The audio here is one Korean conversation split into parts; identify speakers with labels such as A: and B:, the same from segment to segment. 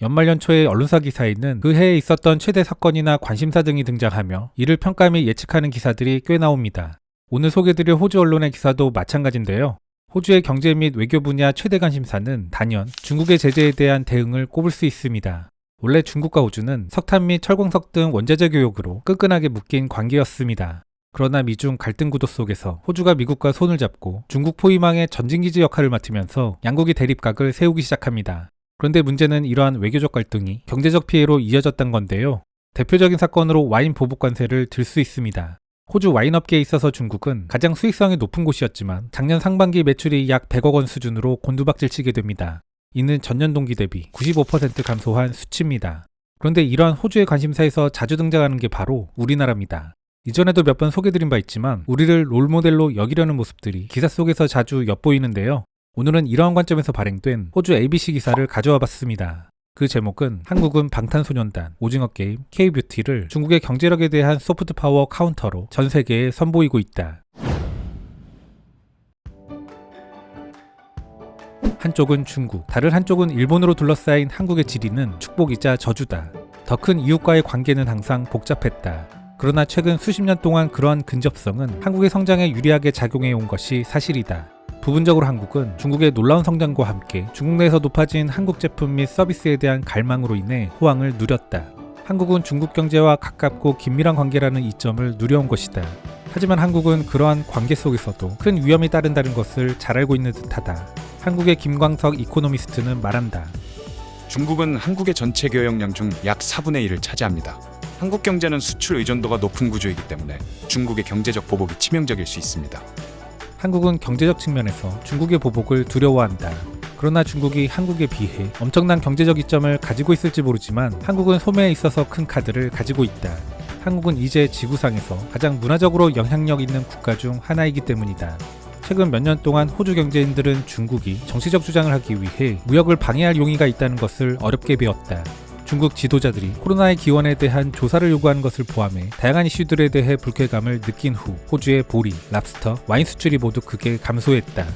A: 연말 연초의 언론사 기사에는 그 해에 있었던 최대 사건이나 관심사 등이 등장하며 이를 평가 및 예측하는 기사들이 꽤 나옵니다. 오늘 소개드릴 호주 언론의 기사도 마찬가지인데요. 호주의 경제 및 외교 분야 최대 관심사는 단연 중국의 제재에 대한 대응을 꼽을 수 있습니다. 원래 중국과 호주는 석탄 및 철광석 등 원자재 교역으로 끈끈하게 묶인 관계였습니다. 그러나 미중 갈등 구도 속에서 호주가 미국과 손을 잡고 중국 포위망의 전진기지 역할을 맡으면서 양국이 대립각을 세우기 시작합니다. 그런데 문제는 이러한 외교적 갈등이 경제적 피해로 이어졌던 건데요. 대표적인 사건으로 와인 보복 관세를 들 수 있습니다. 호주 와인 업계에 있어서 중국은 가장 수익성이 높은 곳이었지만 작년 상반기 매출이 약 100억 원 수준으로 곤두박질 치게 됩니다. 이는 전년 동기 대비 95% 감소한 수치입니다. 그런데 이러한 호주의 관심사에서 자주 등장하는 게 바로 우리나라입니다. 이전에도 몇 번 소개드린 바 있지만 우리를 롤모델로 여기려는 모습들이 기사 속에서 자주 엿보이는데요. 오늘은 이러한 관점에서 발행된 호주 ABC 기사를 가져와 봤습니다. 그 제목은 한국은 방탄소년단, 오징어 게임, K뷰티를 중국의 경제력에 대한 소프트 파워 카운터로 전 세계에 선보이고 있다. 한쪽은 중국, 다른 한쪽은 일본으로 둘러싸인 한국의 지리는 축복이자 저주다. 더 큰 이웃과의 관계는 항상 복잡했다. 그러나 최근 수십 년 동안 그러한 근접성은 한국의 성장에 유리하게 작용해 온 것이 사실이다. 부분적으로 한국은 중국의 놀라운 성장과 함께 중국 내에서 높아진 한국 제품 및 서비스에 대한 갈망으로 인해 호황을 누렸다. 한국은 중국 경제와 가깝고 긴밀한 관계라는 이점을 누려온 것이다. 하지만 한국은 그러한 관계 속에서도 큰 위험이 따른다는 것을 잘 알고 있는 듯하다. 한국의 김광석 이코노미스트는 말한다.
B: 중국은 한국의 전체 교역량 중 약 4분의 1을 차지합니다. 한국 경제는 수출 의존도가 높은 구조이기 때문에 중국의 경제적 보복이 치명적일 수 있습니다.
A: 한국은 경제적 측면에서 중국의 보복을 두려워한다. 그러나 중국이 한국에 비해 엄청난 경제적 이점을 가지고 있을지 모르지만 한국은 소매에 있어서 큰 카드를 가지고 있다. 한국은 이제 지구상에서 가장 문화적으로 영향력 있는 국가 중 하나이기 때문이다. 최근 몇 년 동안 호주 경제인들은 중국이 정치적 주장을 하기 위해 무역을 방해할 용의가 있다는 것을 어렵게 배웠다. 중국 지도자들이 코로나의 기원에 대한 조사를 요구하는 것을 포함해 다양한 이슈들에 대해 불쾌감을 느낀 후 호주의 보리, 랍스터, 와인 수출이 모두 크게 감소했다.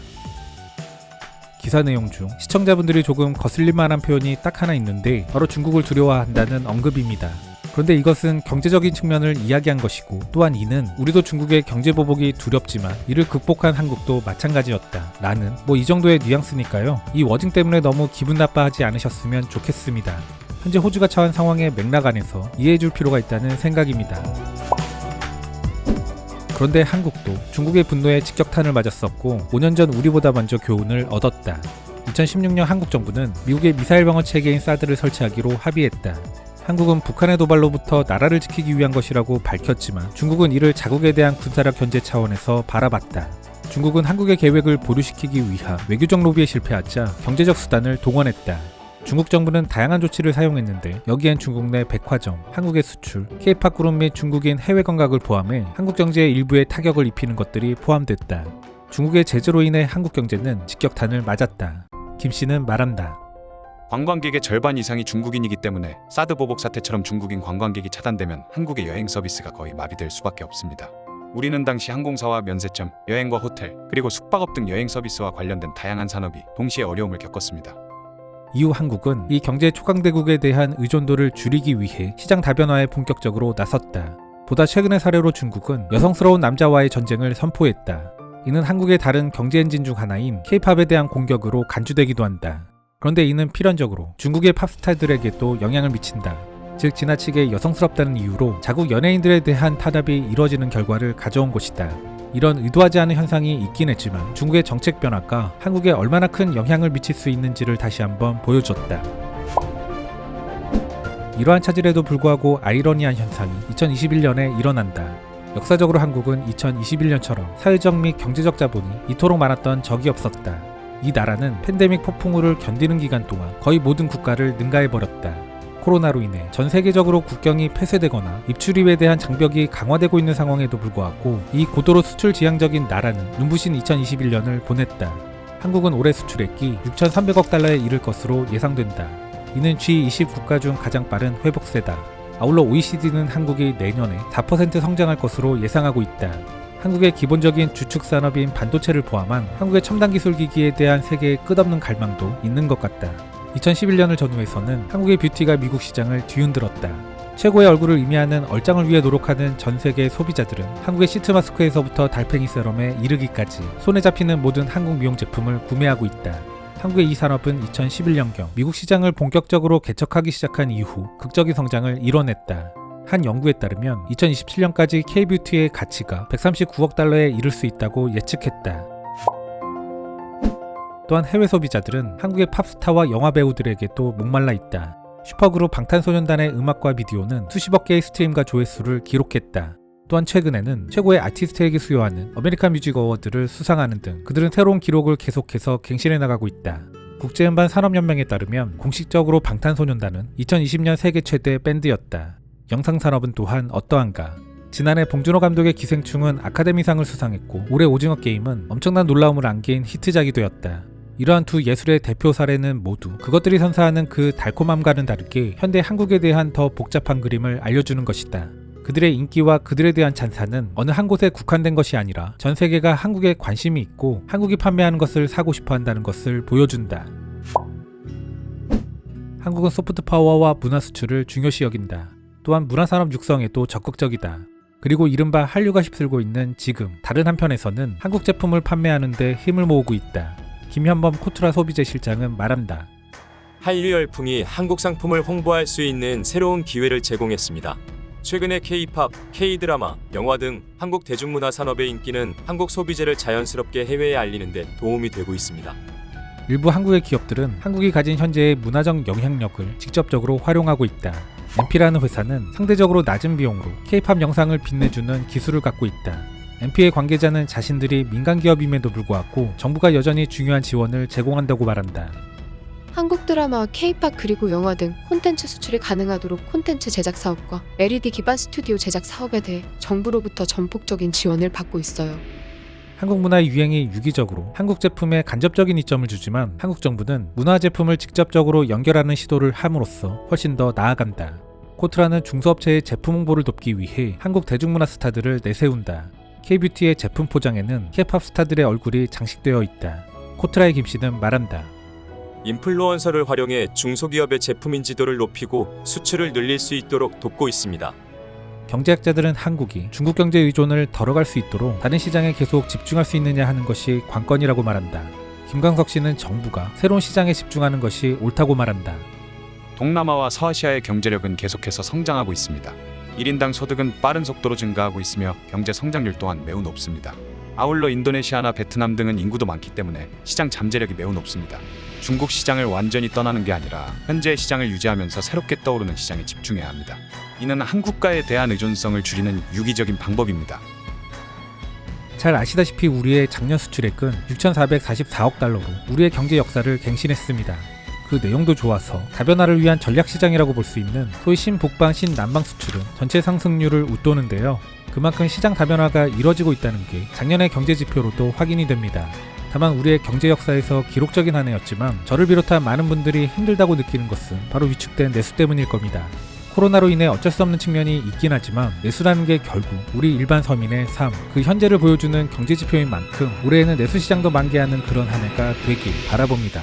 A: 기사 내용 중 시청자분들이 조금 거슬릴 만한 표현이 딱 하나 있는데 바로 중국을 두려워한다는 언급입니다. 그런데 이것은 경제적인 측면을 이야기한 것이고 또한 이는 우리도 중국의 경제 보복이 두렵지만 이를 극복한 한국도 마찬가지였다. 나는 뭐 이 정도의 뉘앙스니까요. 이 워딩 때문에 너무 기분 나빠하지 않으셨으면 좋겠습니다. 현재 호주가 처한 상황의 맥락 안에서 이해해 줄 필요가 있다는 생각입니다. 그런데 한국도 중국의 분노에 직격탄을 맞았었고 5년 전 우리보다 먼저 교훈을 얻었다. 2016년 한국 정부는 미국의 미사일 방어 체계인 사드를 설치하기로 합의했다. 한국은 북한의 도발로부터 나라를 지키기 위한 것이라고 밝혔지만 중국은 이를 자국에 대한 군사력 견제 차원에서 바라봤다. 중국은 한국의 계획을 보류시키기 위한 외교적 로비에 실패하자 경제적 수단을 동원했다. 중국 정부는 다양한 조치를 사용했는데 여기엔 중국 내 백화점, 한국의 수출, K-팝 그룹 및 중국인 해외 관광을 포함해 한국 경제의 일부에 타격을 입히는 것들이 포함됐다. 중국의 제재로 인해 한국 경제는 직격탄을 맞았다. 김 씨는 말한다.
B: 관광객의 절반 이상이 중국인이기 때문에 사드 보복 사태처럼 중국인 관광객이 차단되면 한국의 여행 서비스가 거의 마비될 수밖에 없습니다. 우리는 당시 항공사와 면세점, 여행과 호텔, 그리고 숙박업 등 여행 서비스와 관련된 다양한 산업이 동시에 어려움을 겪었습니다.
A: 이후 한국은 이 경제 초강대국에 대한 의존도를 줄이기 위해 시장 다변화에 본격적으로 나섰다. 보다 최근의 사례로 중국은 여성스러운 남자와의 전쟁을 선포했다. 이는 한국의 다른 경제 엔진 중 하나인 K-팝에 대한 공격으로 간주되기도 한다. 그런데 이는 필연적으로 중국의 팝스타들에게도 영향을 미친다. 즉 지나치게 여성스럽다는 이유로 자국 연예인들에 대한 탄압이 이뤄지는 결과를 가져온 것이다. 이런 의도하지 않은 현상이 있긴 했지만 중국의 정책 변화가 한국에 얼마나 큰 영향을 미칠 수 있는지를 다시 한번 보여줬다. 이러한 차질에도 불구하고 아이러니한 현상이 2021년에 일어난다. 역사적으로 한국은 2021년처럼 사회적 및 경제적 자본이 이토록 많았던 적이 없었다. 이 나라는 팬데믹 폭풍우를 견디는 기간 동안 거의 모든 국가를 능가해버렸다. 코로나로 인해 전 세계적으로 국경이 폐쇄되거나 입출입에 대한 장벽이 강화되고 있는 상황에도 불구하고 이 고도로 수출 지향적인 나라는 눈부신 2021년을 보냈다. 한국은 올해 수출액이 6,300억 달러에 이를 것으로 예상된다. 이는 G20 국가 중 가장 빠른 회복세다. 아울러 OECD는 한국이 내년에 4% 성장할 것으로 예상하고 있다. 한국의 기본적인 주축 산업인 반도체를 포함한 한국의 첨단 기술 기기에 대한 세계의 끝없는 갈망도 있는 것 같다. 2011년을 전후해서는 한국의 뷰티가 미국 시장을 뒤흔들었다. 최고의 얼굴을 의미하는 얼짱을 위해 노력하는 전 세계 소비자들은 한국의 시트 마스크에서부터 달팽이 세럼에 이르기까지 손에 잡히는 모든 한국 미용 제품을 구매하고 있다. 한국의 이 산업은 2011년경 미국 시장을 본격적으로 개척하기 시작한 이후 극적인 성장을 이뤄냈다. 한 연구에 따르면 2027년까지 K-뷰티의 가치가 139억 달러에 이를 수 있다고 예측했다. 또한 해외 소비자들은 한국의 팝스타와 영화 배우들에게도 목말라 있다. 슈퍼그룹 방탄소년단의 음악과 비디오는 수십억 개의 스트림과 조회수를 기록했다. 또한 최근에는 최고의 아티스트에게 수여하는 아메리칸 뮤직 어워드를 수상하는 등 그들은 새로운 기록을 계속해서 갱신해 나가고 있다. 국제음반 산업연맹에 따르면 공식적으로 방탄소년단은 2020년 세계 최대 밴드였다. 영상 산업은 또한 어떠한가? 지난해 봉준호 감독의 기생충은 아카데미상을 수상했고 올해 오징어 게임은 엄청난 놀라움을 안긴 히트작이 되었다. 이러한 두 예술의 대표 사례는 모두 그것들이 선사하는 그 달콤함과는 다르게 현대 한국에 대한 더 복잡한 그림을 알려주는 것이다. 그들의 인기와 그들에 대한 찬사는 어느 한 곳에 국한된 것이 아니라 전 세계가 한국에 관심이 있고 한국이 판매하는 것을 사고 싶어 한다는 것을 보여준다. 한국은 소프트 파워와 문화 수출을 중요시 여긴다. 또한 문화산업 육성에도 적극적이다. 그리고 이른바 한류가 휩쓸고 있는 지금 다른 한편에서는 한국 제품을 판매하는데 힘을 모으고 있다. 김현범 코트라 소비재 실장은 말한다.
C: 한류 열풍이 한국 상품을 홍보할 수 있는 새로운 기회를 제공했습니다. 최근에 K-팝, K-드라마, 영화 등 한국 대중문화 산업의 인기는 한국 소비재를 자연스럽게 해외에 알리는 데 도움이 되고 있습니다.
A: 일부 한국의 기업들은 한국이 가진 현재의 문화적 영향력을 직접적으로 활용하고 있다. MP라는 회사는 상대적으로 낮은 비용으로 K-팝 영상을 빛내주는 기술을 갖고 있다. MP의 관계자는 자신들이 민간 기업임에도 불구하고 정부가 여전히 중요한 지원을 제공한다고 말한다.
D: 한국 드라마와 K-팝 그리고 영화 등 콘텐츠 수출이 가능하도록 콘텐츠 제작 사업과 LED 기반 스튜디오 제작 사업에 대해 정부로부터 전폭적인 지원을 받고 있어요.
A: 한국 문화의 유행이 유기적으로 한국 제품에 간접적인 이점을 주지만 한국 정부는 문화 제품을 직접적으로 연결하는 시도를 함으로써 훨씬 더 나아간다. 코트라는 중소업체의 제품 홍보를 돕기 위해 한국 대중문화 스타들을 내세운다. K-뷰티의 제품 포장에는 K-팝 스타들의 얼굴이 장식되어 있다. 코트라의 김 씨는 말한다.
C: 인플루언서를 활용해 중소기업의 제품 인지도를 높이고 수출을 늘릴 수 있도록 돕고 있습니다.
A: 경제학자들은 한국이 중국 경제 의존을 덜어갈 수 있도록 다른 시장에 계속 집중할 수 있느냐 하는 것이 관건이라고 말한다. 김광석 씨는 정부가 새로운 시장에 집중하는 것이 옳다고 말한다.
B: 동남아와 서아시아의 경제력은 계속해서 성장하고 있습니다. 1인당 소득은 빠른 속도로 증가하고 있으며 경제 성장률 또한 매우 높습니다. 아울러 인도네시아나 베트남 등은 인구도 많기 때문에 시장 잠재력이 매우 높습니다. 중국 시장을 완전히 떠나는 게 아니라 현재의 시장을 유지하면서 새롭게 떠오르는 시장에 집중해야 합니다. 이는 한국과에 대한 의존성을 줄이는 유기적인 방법입니다.
A: 잘 아시다시피 우리의 작년 수출액은 6,444억 달러로 우리의 경제 역사를 갱신했습니다. 그 내용도 좋아서 다변화를 위한 전략 시장이라고 볼 수 있는 소위 신북방 신남방 수출은 전체 상승률을 웃도는데요. 그만큼 시장 다변화가 이뤄지고 있다는 게 작년의 경제 지표로도 확인이 됩니다. 다만 우리의 경제 역사에서 기록적인 한 해였지만 저를 비롯한 많은 분들이 힘들다고 느끼는 것은 바로 위축된 내수 때문일 겁니다. 코로나로 인해 어쩔 수 없는 측면이 있긴 하지만 내수라는 게 결국 우리 일반 서민의 삶, 그 현재를 보여주는 경제 지표인 만큼 올해에는 내수 시장도 만개하는 그런 한 해가 되길 바라봅니다.